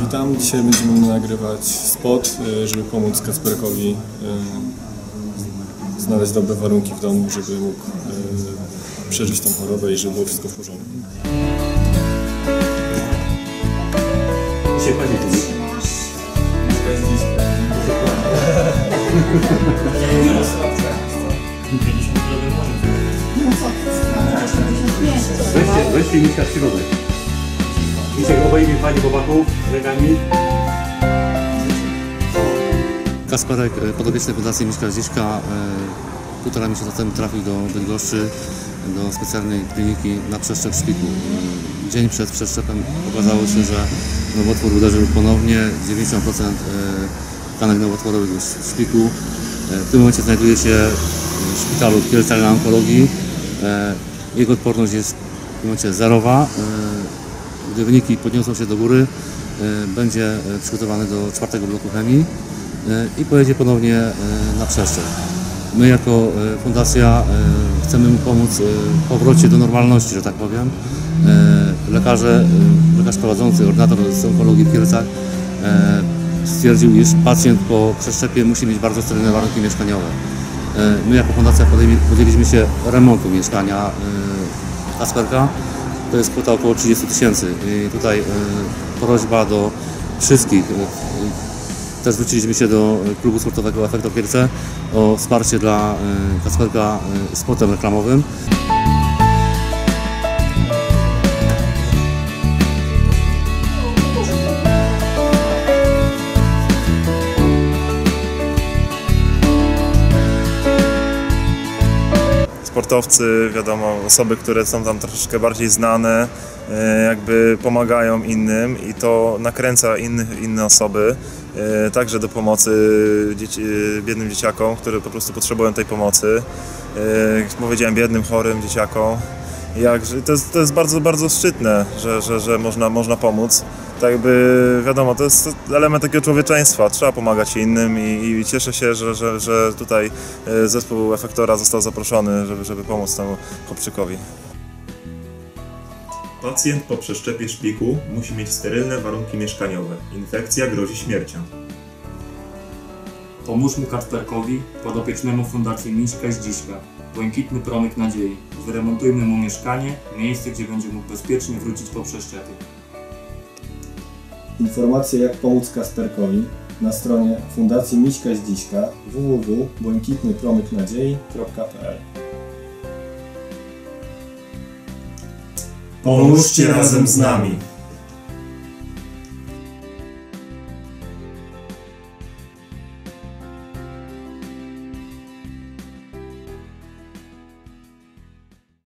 Witam. Dzisiaj będziemy nagrywać spot, y, żeby pomóc Kasperkowi y, znaleźć dobre warunki w domu, żeby mógł y, przeżyć tą chorobę i żeby było wszystko w porządku. Dzisiaj październik. Weźcie, weźcie miśka w środek. Misiek obaj mi pani chłopaków rękami. Kasperek, e, podobieczny Fundacji Miśka Zdziszka, e, półtora miesiąca temu trafił do Bydgoszczy, do specjalnej kliniki na przeszczep szpiku. E, Dzień przed przeszczepem okazało się, że nowotwór uderzył ponownie, 90% e, tkanek nowotworowych w szpiku. W tym momencie znajduje się w szpitalu w Kielcach na onkologii. Jego odporność jest w tym momencie zerowa. Gdy wyniki podniosą się do góry, e, będzie e, przygotowany do czwartego bloku chemii e, i pojedzie ponownie na przeszczep. My jako fundacja chcemy mu pomóc w powrocie do normalności, że tak powiem. Lekarze, lekarz prowadzący, ordynator z onkologii w Kielcach stwierdził, iż pacjent po przeszczepie musi mieć bardzo sterylne warunki mieszkaniowe. My jako fundacja podjęli- podjęliśmy się remontu mieszkania Kasperka. To jest kwota około 30 tysięcy. I tutaj e, prośba do wszystkich. e, Też zwróciliśmy się do klubu sportowego Efekto Kielce o wsparcie dla e, Kasperka spotem reklamowym. Sportowcy, wiadomo, osoby, które są tam troszeczkę bardziej znane, e, jakby pomagają innym i to nakręca innych, inne osoby, e, także do pomocy dzieci, e, biednym dzieciakom, które po prostu potrzebują tej pomocy. Jak powiedziałem, biednym, chorym dzieciakom. Jak, to, jest, to jest bardzo, bardzo szczytne, że, że, że można, można pomóc. Tak jakby wiadomo, to jest element takiego człowieczeństwa, trzeba pomagać innym i, i cieszę się, że, że, że tutaj e, zespół Efektora został zaproszony, żeby, żeby pomóc temu chłopczykowi. Pacjent po przeszczepie szpiku musi mieć sterylne warunki mieszkaniowe. Infekcja grozi śmiercią. Pomóżmy Kacperkowi, podopiecznemu Fundacji Miśka Zdziśka. Błękitny promyk nadziei. Wyremontujmy mu mieszkanie, miejsce, gdzie będzie mógł bezpiecznie wrócić po przeszczepie. Informacje jak pomóc Kasperkowi na stronie Fundacji Miśka Zdziśka www.błękitnypromyknadziei.pl Pomóżcie razem z nami.